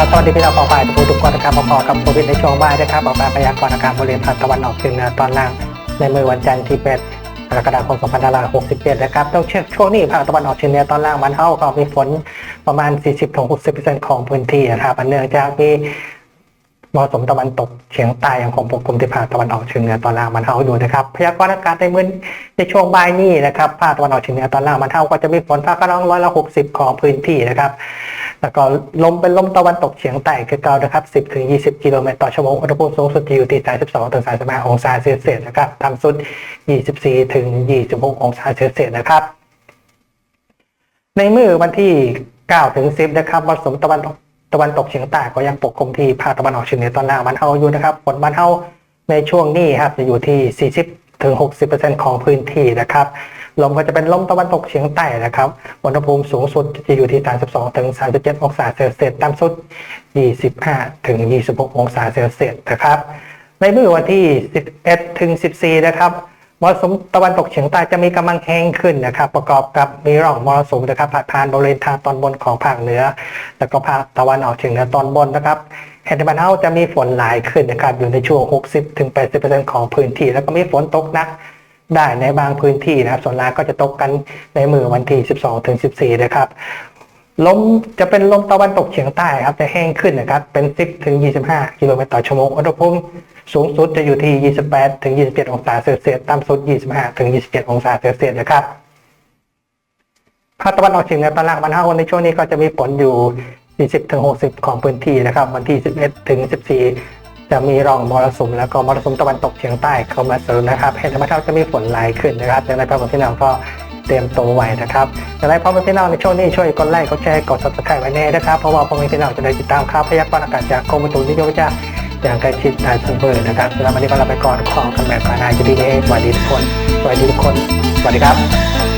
ครับสวัสดีพี่น้องปอฝ่ายทุกทุกคนนะครับพอๆกับโควิดในช่วงบ่ายนะครับออกมาพยากรณ์อากาศบริเวณภาคตะวันออกเฉียงเหนือตอนล่างในมือวันจันทร์ที่8กรกฎาคม2567 นะครับต้องเช็คช่วงนี้ภาคตะวันออกเฉียงเหนือตอนล่างมันเท่าก็มีฝนประมาณ 40-60%ของพื้นที่นะครับอันเนื่องจากมีมรสุมตะวันตกเฉียงใต้ยังคงปกคลุมที่ภาคตะวันออกเฉียงเหนือตอนล่างมันเท่าอยู่นะครับพยากรณ์อากาศในมื้อในช่วงบ่ายนี้นะครับภาคตะวันออกเฉียงเหนือตอนล่างมันเท่าก็จะมีฝนฟ้าขนองร้อยละหกสิบของพื้นที่นะครับ แล้วก็ลมเป็นลมตะวันตกเฉียงใต้คือเก่านะครับ 10ถึง20 กิโลเมตรต่อชั่วโมงอุณหภูมิสูงสุดจะอยู่ที่ 32ถึง35 องศาเซลเซียสนะครับต่ำสุด 24ถึง26 องศาเซลเซียสนะครับ ในมือวันที่9ถึง10 นะครับมรสุมตะวันตกตะวันตกเฉียงใต้ก็ยังปกคลุมที่ภาคตะวันออกเฉียงเหนือตอนล่างมันเทาอยู่นะครับฝนมันเทาในช่วงนี้ครับจะอยู่ที่ 40ถึง60%ของพื้นที่นะครับ ลมก็จะเป็นลมตะวันตกเฉียงใต้นะครับอุณหภูมิสูงสุดจะอยู่ที่ 32ถึง37 องศาเซลเซียสต่ำสุด 25ถึง26 องศาเซลเซียสนะครับ ในมื้อวันที่ 11ถึง14 นะครับมรสุมตะวันตกเฉียงใต้จะมีกำลังแห้งขึ้นนะครับ ประกอบกับมีร่องมรสุมนะครับผ่านผ่านบริเวณทางตอนบนของภาคเหนือ แล้วก็ภาคตะวันออกเฉียงเหนือตอนบนนะครับแห่งตะวันเฮาจะมีฝนหลายขึ้นนะครับอยู่ในช่วง 60ถึง80%ของพื้นที่ แล้วก็มีฝนตกหนัก ได้ในบางพื้นที่นะครับ ส่วนรายก็จะตกกันในมือวันที่ 12ถึง14 นะครับลมจะเป็นลมตะวันตกเฉียงใต้ครับจะแห้งขึ้นนะครับ เป็น 10ถึง25 กิโลเมตรต่อชั่วโมงอุณหภูมิสูงสุดจะอยู่ที่ 28ถึง27 องศาเซลเซียสต่ำสุด 25ถึง27 องศาเซลเซียสนะครับภาคตะวันออกเฉียงเหนือตอนล่างมันห้าวันในช่วงนี้ก็จะมีฝนอยู่ 40ถึง60 ของพื้นที่นะครับ วันที่ 11ถึง14 จะมีร่องมรสุมแล้วก็มรสุมตะวันตกเฉียงใต้เข้ามาเสริมนะครับเห็นธรรมชาติจะมีฝนไหลขึ้นนะครับดังนั้นพ่อพี่น้องก็เตรียมตัวไว้นะครับดังนั้นพ่อพี่น้องในช่วงนี้ช่วยกดไลค์กดแชร์กด subscribe ไว้แน่นะครับเพราะว่าพ่อพี่น้องจะได้ติดตามข่าวพยากรณ์อากาศจากกรมอุตุนิยมวิทยาอย่างใกล้ชิดได้เสมอนะครับสำหรับวันนี้ก็ลาไปก่อนขอกันแบบนาจุดีเองสวัสดีทุกคนสวัสดีทุกคนสวัสดีครับ